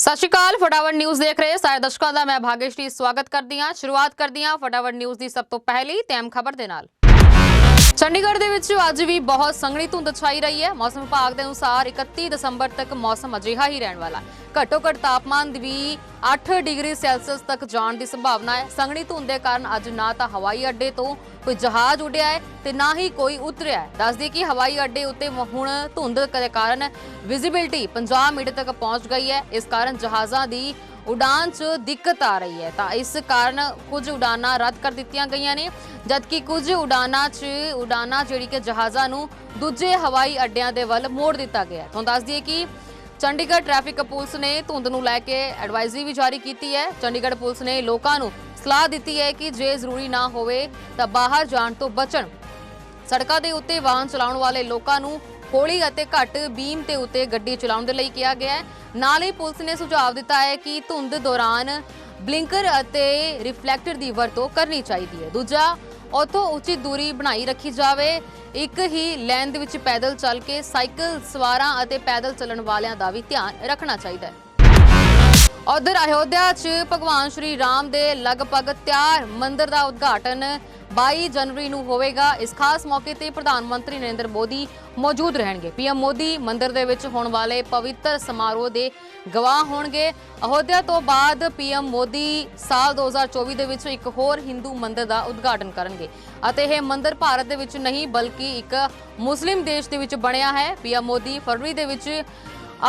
ਸਤਿ ਸ਼੍ਰੀ ਅਕਾਲ ਫਟਾਵਟ ਨਿਊਜ਼ ਦੇਖ ਰਹੇ ਸਾਰੇ ਦਰਸ਼ਕਾਂ ਦਾ, ਮੈਂ ਭਾਗੇਸ਼ਰੀ, ਸਵਾਗਤ ਕਰਦੀ ਹਾਂ, ਸ਼ੁਰੂਆਤ ਕਰਦੀ ਹਾਂ ਫਟਾਵਟ ਨਿਊਜ਼ ਦੀ ਸਭ ਤੋਂ ਪਹਿਲੀ ਤੇ ਅਹਿਮ ਖਬਰ ਦੇ ਨਾਲ। ਚੰਡੀਗੜ੍ਹ ਦੇ ਵਿੱਚ ਅੱਜ ਵੀ ਬਹੁਤ ਸੰਘਣੀ ਧੁੰਦ ਛਾਈ ਰਹੀ ਹੈ। ਮੌਸਮ ਵਿਭਾਗ ਦੇ ਅਨੁਸਾਰ 31 ਦਸੰਬਰ ਤੱਕ ਮੌਸਮ ਅਜਿਹਾ ਹੀ ਰਹਿਣ ਵਾਲਾ ਹੈ। ਘੱਟੋ ਘੱਟ ਤਾਪਮਾਨ ਵੀ 8 ਡਿਗਰੀ ਸੈਲਸੀਅਸ ਤੱਕ ਜਾਣ ਦੀ ਸੰਭਾਵਨਾ ਹੈ। ਸੰਘਣੀ ਧੁੰਦ ਦੇ ਕਾਰਨ ਅੱਜ ਨਾ ਤਾਂ ਹਵਾਈ ਅੱਡੇ ਤੋਂ ਕੋਈ ਜਹਾਜ਼ ਉੱਡਿਆ ਹੈ ਤੇ ਨਾ ਹੀ ਕੋਈ ਉਤਰਿਆ ਹੈ। ਦੱਸਦੀ ਕਿ ਹਵਾਈ ਅੱਡੇ ਉੱਤੇ ਹੁਣ ਧੁੰਦ ਦੇ ਕਾਰਨ ਵਿਜ਼ਿਬਿਲਟੀ 50 ਮੀਟਰ ਤੱਕ ਪਹੁੰਚ ਗਈ ਹੈ। ਇਸ ਕਾਰਨ ਜਹਾਜ਼ਾਂ ਦੀ ਉਡਾਨ 'ਚ ਦਿੱਕਤ ਆ ਰਹੀ ਹੈ। ਤਾਂ ਇਸ ਕਾਰਨ ਕੁਝ ਉਡਾਨਾਂ ਰੱਦ ਕਰ ਦਿੱਤੀਆਂ ਗਈਆਂ ਨੇ, ਜਦਕਿ ਕੁਝ ਉਡਾਨਾਂ 'ਚ, ਉਡਾਨਾਂ ਜਿਹੜੀ ਕਿ ਜਹਾਜ਼ਾਂ ਨੂੰ ਦੂਜੇ ਹਵਾਈ ਅੱਡਿਆਂ ਦੇ ਵੱਲ ਮੋੜ ਦਿੱਤਾ ਗਿਆ ਤੁਹਾਨੂੰ ਦੱਸ ਦਈਏ ਕਿ ਚੰਡੀਗੜ੍ਹ ਟ੍ਰੈਫਿਕ ਪੁਲਿਸ ਨੇ ਧੁੰਦ ਨੂੰ ਲੈ ਕੇ ਐਡਵਾਈਜ਼ਰੀ ਵੀ ਜਾਰੀ ਕੀਤੀ ਹੈ। ਚੰਡੀਗੜ੍ਹ ਪੁਲਿਸ ਨੇ ਲੋਕਾਂ ਨੂੰ ਸਲਾਹ ਦਿੱਤੀ ਹੈ ਕਿ ਜੇ ਜ਼ਰੂਰੀ ਨਾ ਹੋਵੇ ਤਾਂ ਬਾਹਰ ਜਾਣ ਤੋਂ ਬਚਣ। ਸੜਕਾਂ ਦੇ ਉੱਤੇ ਵਾਹਨ ਚਲਾਉਣ ਵਾਲੇ ਲੋਕਾਂ ਨੂੰ ਹੌਲੀ ਅਤੇ ਘੱਟ ਬੀਮ ਤੇ ਉੱਤੇ ਗੱਡੀ ਚਲਾਉਣ ਦੇ ਲਈ ਕਿਹਾ ਗਿਆ ਹੈ। ਨਾਲ ਹੀ ਪੁਲਿਸ ਨੇ ਸੁਝਾਅ ਦਿੱਤਾ ਹੈ ਕਿ ਧੁੰਦ ਦੌਰਾਨ ਬਲਿੰਕਰ ਅਤੇ ਰਿਫਲੈਕਟਰ ਦੀ ਵਰਤੋਂ ਕਰਨੀ ਚਾਹੀਦੀ ਹੈ। ਦੂਜਾ, ਉਥੋਂ ਉਚਿਤ ਦੂਰੀ ਬਣਾਈ ਰੱਖੀ ਜਾਵੇ। ਇੱਕ ਹੀ ਲਾਈਨ ਦੇ ਵਿੱਚ ਪੈਦਲ ਚੱਲ ਕੇ ਸਾਈਕਲ ਸਵਾਰਾਂ ਅਤੇ ਪੈਦਲ ਚੱਲਣ ਵਾਲਿਆਂ ਦਾ ਵੀ ਧਿਆਨ ਰੱਖਣਾ ਚਾਹੀਦਾ ਹੈ। ਉਧਰ ਅਯੋਧਿਆ 'ਚ ਭਗਵਾਨ ਸ਼੍ਰੀ ਰਾਮ ਦੇ ਲਗਭਗ ਤਿਆਰ ਮੰਦਿਰ ਦਾ ਉਦਘਾਟਨ 22 ਜਨਵਰੀ ਨੂੰ ਹੋਵੇਗਾ। ਇਸ ਖਾਸ ਮੌਕੇ ਤੇ ਪ੍ਰਧਾਨ ਮੰਤਰੀ ਨਰਿੰਦਰ ਮੋਦੀ ਮੌਜੂਦ ਰਹਿਣਗੇ। ਪੀਐਮ ਮੋਦੀ ਮੰਦਿਰ ਦੇ ਵਿੱਚ ਹੋਣ ਵਾਲੇ ਪਵਿੱਤਰ ਸਮਾਰੋਹ ਦੇ ਗਵਾਹ ਹੋਣਗੇ। ਅਹੁਦਿਆਂ ਤੋਂ ਬਾਅਦ ਪੀਐਮ ਮੋਦੀ ਸਾਲ 2024 ਦੇ ਵਿੱਚ ਇੱਕ ਹੋਰ ਹਿੰਦੂ ਮੰਦਿਰ ਦਾ ਉਦਘਾਟਨ ਕਰਨਗੇ। ਅਤੇ ਇਹ ਮੰਦਿਰ ਭਾਰਤ ਦੇ ਵਿੱਚ ਨਹੀਂ, ਬਲਕਿ ਇੱਕ ਮੁਸਲਿਮ ਦੇਸ਼ ਦੇ ਵਿੱਚ ਬਣਿਆ ਹੈ। ਪੀਐਮ ਮੋਦੀ ਫਰਵਰੀ ਦੇ ਵਿੱਚ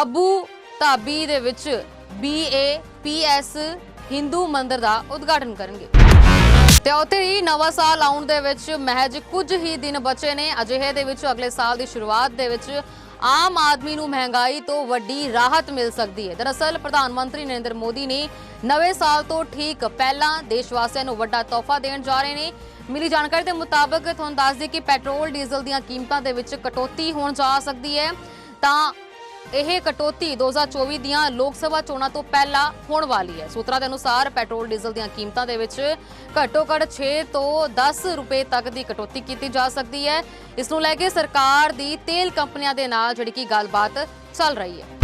ਅਬੂ ਧਾਬੀ ਦੇ ਵਿੱਚ BAPS ਹਿੰਦੂ ਮੰਦਿਰ ਦਾ ਉਦਘਾਟਨ ਕਰਨਗੇ। ਤੇ ਉੱਥੇ ਹੀ ਨਵਾਂ ਸਾਲ ਆਉਣ ਦੇ ਵਿੱਚ ਮਹਿਜ ਕੁਝ ਹੀ ਦਿਨ ਬਚੇ ਨੇ। ਅਜਿਹੇ ਦੇ ਵਿੱਚ ਅਗਲੇ ਸਾਲ ਦੀ ਸ਼ੁਰੂਆਤ ਦੇ ਵਿੱਚ ਆਮ ਆਦਮੀ ਨੂੰ ਮਹਿੰਗਾਈ ਤੋਂ ਵੱਡੀ ਰਾਹਤ ਮਿਲ ਸਕਦੀ ਹੈ। ਦਰਅਸਲ, ਪ੍ਰਧਾਨ ਮੰਤਰੀ ਨਰਿੰਦਰ ਮੋਦੀ ਨੇ ਨਵੇਂ ਸਾਲ ਤੋਂ ਠੀਕ ਪਹਿਲਾਂ ਦੇਸ਼ ਵਾਸੀਆਂ ਨੂੰ ਵੱਡਾ ਤੋਹਫਾ ਦੇਣ ਜਾ ਰਹੇ ਨੇ। ਮਿਲੀ ਜਾਣਕਾਰੀ ਦੇ ਮੁਤਾਬਕ, ਤੁਹਾਨੂੰ ਦੱਸ ਦਈਏ ਕਿ ਪੈਟਰੋਲ, ਡੀਜ਼ਲ ਦੀਆਂ ਕੀਮਤਾਂ ਦੇ ਵਿੱਚ ਕਟੌਤੀ ਹੋਣ ਜਾ ਸਕਦੀ ਹੈ। ਤਾਂ ਇਹ ਕਟੌਤੀ 2024 ਦੀਆਂ ਲੋਕ ਸਭਾ ਚੋਣਾਂ ਤੋਂ ਪਹਿਲਾਂ ਹੋਣ ਵਾਲੀ ਹੈ। ਸੂਤਰਾਂ ਦੇ ਅਨੁਸਾਰ ਪੈਟਰੋਲ, ਡੀਜ਼ਲ ਦੀਆਂ ਕੀਮਤਾਂ ਦੇ ਵਿੱਚ ਘੱਟੋ ਘੱਟ 6 ਤੋਂ 10 ਰੁਪਏ ਤੱਕ ਦੀ ਕਟੌਤੀ ਕੀਤੀ ਜਾ ਸਕਦੀ ਹੈ। ਇਸ ਨੂੰ ਲੈ ਕੇ ਸਰਕਾਰ ਦੀ ਤੇਲ ਕੰਪਨੀਆਂ ਦੇ ਨਾਲ ਜਿਹੜੀ ਕਿ ਗੱਲਬਾਤ ਚੱਲ ਰਹੀ ਹੈ।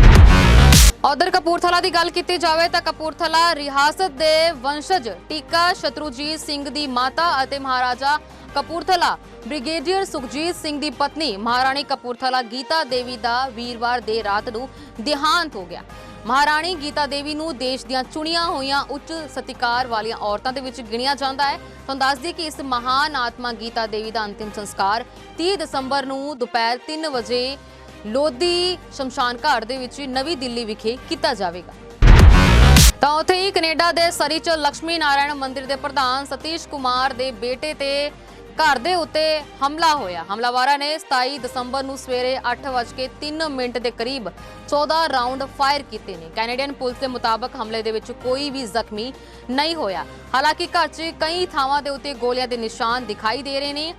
ਉਧਰ ਕਪੂਰਥਲਾ ਦੀ ਗੱਲ ਕੀਤੀ ਜਾਵੇ ਤਾਂ ਕਪੂਰਥਲਾ ਰਿਆਸਤ ਦੇ ਵੰਸ਼ਜ ਟੀਕਾ ਸ਼ਤਰੂਜੀਤ ਸਿੰਘ ਦੀ ਮਾਤਾ ਅਤੇ ਮਹਾਰਾਜਾ ਕਪੂਰਥਲਾ ਬ੍ਰਿਗੇਡੀਅਰ ਸੁਖਜੀਤ ਸਿੰਘ ਦੀ ਪਤਨੀ ਮਹਾਰਾਣੀ ਕਪੂਰਥਲਾ ਗੀਤਾ ਦੇਵੀ ਦਾ ਵੀਰਵਾਰ ਦੇ ਰਾਤ ਨੂੰ ਦੇਹਾਂਤ ਹੋ ਗਿਆ। ਮਹਾਰਾਣੀ ਗੀਤਾ ਦੇਵੀ ਨੂੰ ਦੇਸ਼ ਦੀਆਂ ਚੁਣੀਆਂ ਹੋਈਆਂ ਉੱਚ ਸਤਿਕਾਰ ਵਾਲੀਆਂ ਔਰਤਾਂ ਦੇ ਵਿੱਚ ਗਿਣਿਆ ਜਾਂਦਾ ਹੈ। ਤੁਹਾਨੂੰ ਦੱਸ ਦਈਏ ਕਿ ਇਸ ਮਹਾਨ ਆਤਮਾ ਗੀਤਾ ਦੇਵੀ ਦਾ ਅੰਤਿਮ ਸੰਸਕਾਰ 30 ਦਸੰਬਰ ਨੂੰ ਦੁਪਹਿਰ 3 ਵਜੇ ਲੋਧੀ ਸ਼ਮਸ਼ਾਨ ਘਾਟ ਦੇ ਵਿੱਚ ਨਵੀਂ ਦਿੱਲੀ ਵਿਖੇ ਕੀਤਾ ਜਾਵੇਗਾ। ਤਾਂ ਉੱਥੇ ਹੀ ਕੈਨੇਡਾ ਦੇ ਸਰੀ ਚ ਲక్ష్ਮੀ ਨਾਰਾਇਣ ਮੰਦਿਰ ਦੇ ਪ੍ਰਧਾਨ ਸਤੀਸ਼ ਕੁਮਾਰ ਦੇ ਬੇਟੇ ਤੇ ਘਰ ਦੇ ਉੱਤੇ ਹਮਲਾ ਹੋਇਆ। ਹਮਲਾਵਾਰਾਂ ਨੇ 27 ਦਸੰਬਰ ਨੂੰ ਸਵੇਰੇ 8:03 ਮਿੰਟ ਦੇ ਕਰੀਬ 14 ਰਾਉਂਡ ਫਾਇਰ ਕੀਤੇ ਨੇ। ਕੈਨੇਡੀਅਨ ਪੁਲਿਸ ਦੇ ਮੁਤਾਬਕ ਹਮਲੇ ਦੇ ਵਿੱਚ ਕੋਈ ਵੀ ਜ਼ਖਮੀ ਨਹੀਂ ਹੋਇਆ। ਹਾਲਾਂਕਿ ਘਰ 'ਚ ਕਈ ਥਾਵਾਂ ਦੇ ਉੱਤੇ ਗੋਲੀਆਂ ਦੇ ਨਿਸ਼ਾਨ ਦਿਖਾਈ ਦੇ ਰਹੇ ਨੇ।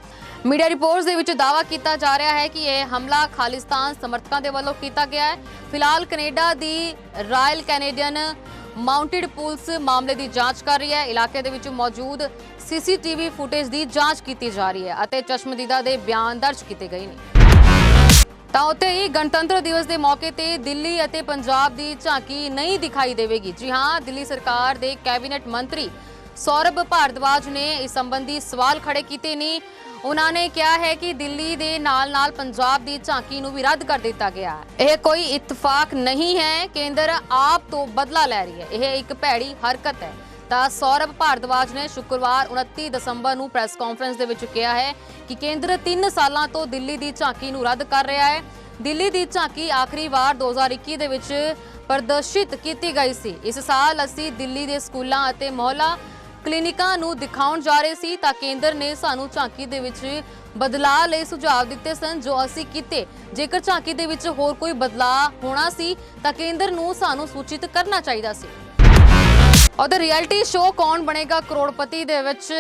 ਮੀਡੀਆ ਰਿਪੋਰਟਸ ਦੇ ਵਿੱਚ ਦਾਅਵਾ ਕੀਤਾ ਜਾ ਰਿਹਾ ਹੈ ਕਿ ਇਹ ਹਮਲਾ ਖਾਲਿਸਤਾਨ ਸਮਰਥਕਾਂ ਦੇ ਵੱਲੋਂ ਕੀਤਾ ਗਿਆ ਹੈ। ਫਿਲਹਾਲ ਕੈਨੇਡਾ ਦੀ ਰਾਇਲ ਕੈਨੇਡੀਅਨ ਮਾਊਂਟਡ ਪੁਲਿਸ ਮਾਮਲੇ ਦੀ ਜਾਂਚ ਕਰ ਰਹੀ ਹੈ। ਇਲਾਕੇ ਦੇ ਵਿੱਚ ਮੌਜੂਦ ਸੀਸੀਟੀਵੀ ਫੁਟੇਜ ਦੀ ਜਾਂਚ ਕੀਤੀ ਜਾ ਰਹੀ ਹੈ ਅਤੇ ਚਸ਼ਮਦੀਦਾ ਦੇ ਬਿਆਨ ਦਰਜ ਕੀਤੇ ਗਏ ਨੇ। ਤਾਂ ਉੱਥੇ ਹੀ ਗਣਤੰਤਰ ਦਿਵਸ ਦੇ ਮੌਕੇ ਤੇ ਦਿੱਲੀ ਅਤੇ ਪੰਜਾਬ ਦੀ ਝਾਂਕੀ ਨਹੀਂ ਦਿਖਾਈ ਦੇਵੇਗੀ। ਜੀ ਹਾਂ, ਦਿੱਲੀ ਸਰਕਾਰ ਦੇ ਕੈਬਨਿਟ ਮੰਤਰੀ ਸੌਰਭ ਭਾਰਦਵਾਜ ਨੇ ਇਸ ਸੰਬੰਧੀ ਸਵਾਲ ਖੜੇ ਕੀਤੇ ਨੇ। ਉਹਨਾਂ ਨੇ ਕਿਹਾ ਹੈ ਕਿ ਦਿੱਲੀ ਦੇ ਨਾਲ-ਨਾਲ ਪੰਜਾਬ ਦੀ ਝਾਂਕੀ ਨੂੰ ਵੀ ਰੱਦ ਕਰ ਦਿੱਤਾ ਗਿਆ ਇਹ ਕੋਈ ਇਤਫਾਕ ਨਹੀਂ ਹੈ। ਕੇਂਦਰ ਆਪ ਤੋਂ ਬਦਲਾ ਲੈ ਰਹੀ ਹੈ। ਇਹ ਇੱਕ ਭੈੜੀ ਹਰਕਤ ਹੈ। ਤਾਂ ਸੌਰਭ ਭਾਰਦਵਾਜ ਨੇ ਸ਼ੁੱਕਰਵਾਰ 29 ਦਸੰਬਰ ਨੂੰ ਪ੍ਰੈਸ ਕਾਨਫਰੰਸ ਦੇ ਵਿੱਚ ਕਿਹਾ ਹੈ ਕਿ ਕੇਂਦਰ 3 ਸਾਲਾਂ ਤੋਂ ਦਿੱਲੀ ਦੀ ਝਾਂਕੀ ਨੂੰ ਰੱਦ ਕਰ ਰਿਹਾ ਹੈ। ਦਿੱਲੀ ਦੀ ਝਾਂਕੀ ਆਖਰੀ ਵਾਰ 2021 ਦੇ ਵਿੱਚ ਪ੍ਰਦਰਸ਼ਿਤ ਕੀਤੀ ਗਈ ਸੀ। ਇਸ ਸਾਲ ਅਸੀਂ ਦਿੱਲੀ ਦੇ ਸਕੂਲਾਂ ਅਤੇ ਮੁਹੱਲਾ ਕਲੀਨਿਕਾਂ ਨੂੰ ਦਿਖਾਉਣ ਜਾ ਰਹੇ ਸੀ ਤਾਂ ਕੇਂਦਰ ਨੇ ਸਾਨੂੰ ਝਾਂਕੀ ਦੇ ਵਿੱਚ ਬਦਲਾਅ ਲਈ ਸੁਝਾਅ ਦਿੱਤੇ ਸਨ, ਜੋ ਅਸੀਂ ਕੀਤੇ। ਜੇਕਰ ਝਾਂਕੀ ਦੇ ਵਿੱਚ ਹੋਰ ਕੋਈ ਬਦਲਾਅ ਹੋਣਾ ਸੀ, ਤਾਂ ਕੇਂਦਰ ਨੂੰ ਸਾਨੂੰ ਸੂਚਿਤ ਕਰਨਾ ਚਾਹੀਦਾ ਸੀ। ਉਹਦੇ ਰਿਐਲਿਟੀ ਸ਼ੋਅ ਕੌਣ ਬਣੇਗਾ ਕਰੋੜਪਤੀ ਦੇ ਵਿੱਚ?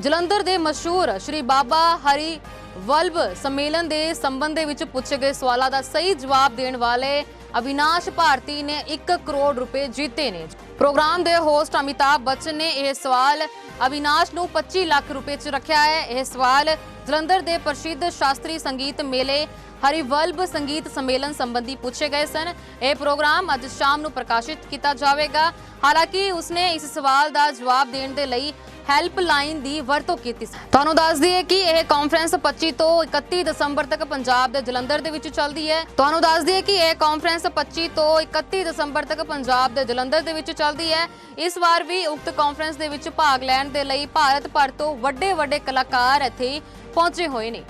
ਜਲੰਧਰ ਦੇ ਮਸ਼ਹੂਰ ਸ਼੍ਰੀ ਬਾਬਾ ਹਰੀ ਵਲਭ ਸੰਮੇਲਨ ਦੇ ਸੰਬੰਧ ਦੇ ਵਿੱਚ ਪੁੱਛੇ ਗਏ ਸਵਾਲਾਂ ਦਾ ਸਹੀ ਜਵਾਬ ਦੇਣ ਵਾਲੇ ਅਵਿਨਾਸ਼ ਭਾਰਤੀ ਨੇ 1 ਕਰੋੜ ਰੁਪਏ ਜਿੱਤੇ ਨੇ। ਪ੍ਰੋਗਰਾਮ ਦੇ ਹੋਸਟ ਅਮਿਤਾਭ ਬੱਚਨ ਨੇ ਇਹ ਸਵਾਲ ਅਵਿਨਾਸ਼ ਨੂੰ 25 ਲੱਖ ਰੁਪਏ 'ਚ ਰੱਖਿਆ ਹੈ। ਇਹ ਸਵਾਲ ਜਲੰਧਰ ਦੇ ਪ੍ਰਸਿੱਧ ਸ਼ਾਸਤਰੀ ਸੰਗੀਤ ਮੇਲੇ ਹਰੀਵਲਬ ਸੰਗੀਤ ਸੰਮੇਲਨ ਸੰਬੰਧੀ ਪੁੱਛੇ ਗਏ ਸਨ। ਇਹ ਪ੍ਰੋਗਰਾਮ ਅੱਜ ਸ਼ਾਮ ਨੂੰ ਪ੍ਰਕਾਸ਼ਿਤ ਕੀਤਾ ਜਾਵੇਗਾ। ਹਾਲਾਂਕਿ ਉਸਨੇ ਇਸ ਸਵਾਲ ਦਾ ਜਵਾਬ ਦੇਣ ਦੇ ਲਈ ਹੈਲਪਲਾਈਨ ਦੀ ਵਰਤੋਂ ਕੀਤੀ ਸੀ। ਤੁਹਾਨੂੰ ਦੱਸ ਦਈਏ ਕਿ ਇਹ ਕਾਨਫਰੰਸ 25 ਤੋਂ 31 ਦਸੰਬਰ ਤੱਕ ਪੰਜਾਬ ਦੇ ਜਲੰਧਰ ਦੇ ਵਿੱਚ ਚੱਲਦੀ ਹੈ। ਤੁਹਾਨੂੰ ਦੱਸ ਦਈਏ ਕਿ ਇਹ ਕਾਨਫਰੰਸ 25 ਤੋਂ 31 ਦਸੰਬਰ ਤੱਕ ਪੰਜਾਬ ਦੇ ਜਲੰਧਰ ਦੇ ਵਿੱਚ ਚੱਲਦੀ ਹੈ। ਇਸ ਵਾਰ ਵੀ ਉਕਤ ਕਾਨਫਰੰਸ ਦੇ ਵਿੱਚ ਭਾਗ ਲੈਣ ਦੇ ਲਈ ਭਾਰਤ ਭਰ ਤੋਂ ਵੱਡੇ ਵੱਡੇ ਕਲਾਕਾਰ ਇੱਥੇ ਪਹੁੰਚੇ ਹੋਏ ਨੇ।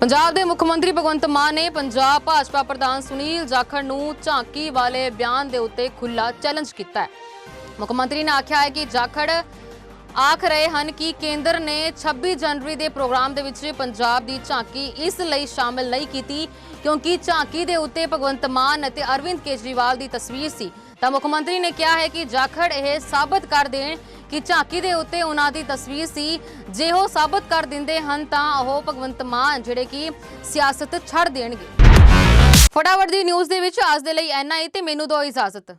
ਪੰਜਾਬ ਦੇ ਮੁੱਖ ਮੰਤਰੀ ਭਗਵੰਤ ਮਾਨ ਨੇ ਪੰਜਾਬ ਭਾਜਪਾ ਪ੍ਰਧਾਨ ਸੁਨੀਲ ਜਾਖੜ ਨੂੰ ਝਾਂਕੀ ਵਾਲੇ ਬਿਆਨ ਦੇ ਉੱਤੇ ਖੁੱਲਾ ਚੈਲੰਜ ਕੀਤਾ ਹੈ। ਮੁੱਖ ਮੰਤਰੀ ਨੇ ਆਖਿਆ ਹੈ ਕਿ ਜਾਖੜ ਆਖ ਰਹੇ ਹਨ ਕਿ ਕੇਂਦਰ ਨੇ 26 ਜਨਵਰੀ ਦੇ ਪ੍ਰੋਗਰਾਮ ਦੇ ਵਿੱਚ ਪੰਜਾਬ ਦੀ ਝਾਂਕੀ ਇਸ ਲਈ ਸ਼ਾਮਲ ਨਹੀਂ ਕੀਤੀ, ਕਿਉਂਕਿ ਝਾਂਕੀ ਦੇ ਉੱਤੇ ਭਗਵੰਤ ਮਾਨ ਅਤੇ ਅਰਵਿੰਦ ਕੇਜਰੀਵਾਲ ਦੀ ਤਸਵੀਰ ਸੀ। ਤਾਂ ਮੁੱਖ ਮੰਤਰੀ ਨੇ ਕਿਹਾ ਹੈ ਕਿ ਜਾਖੜ ਇਹ ਸਾਬਤ ਕਰ ਦੇਣ ਕਿ ਝਾਂਕੀ ਦੇ ਉੱਤੇ ਉਹਨਾਂ ਦੀ ਤਸਵੀਰ ਸੀ। ਜੇ ਉਹ ਸਾਬਤ ਕਰ ਦਿੰਦੇ ਹਨ ਤਾਂ ਉਹ ਭਗਵੰਤ ਮਾਨ, ਜਿਹੜੇ ਕਿ ਸਿਆਸਤ ਛੱਡ ਦੇਣਗੇ। ਫਟਾਫਟ ਦੀ ਨਿਊਜ਼ ਦੇ ਵਿੱਚ ਅੱਜ ਦੇ ਲਈ ਐਨਾ ਹੀ ਤੇ ਮੈਨੂੰ ਦਿਓ ਇਜਾਜ਼ਤ।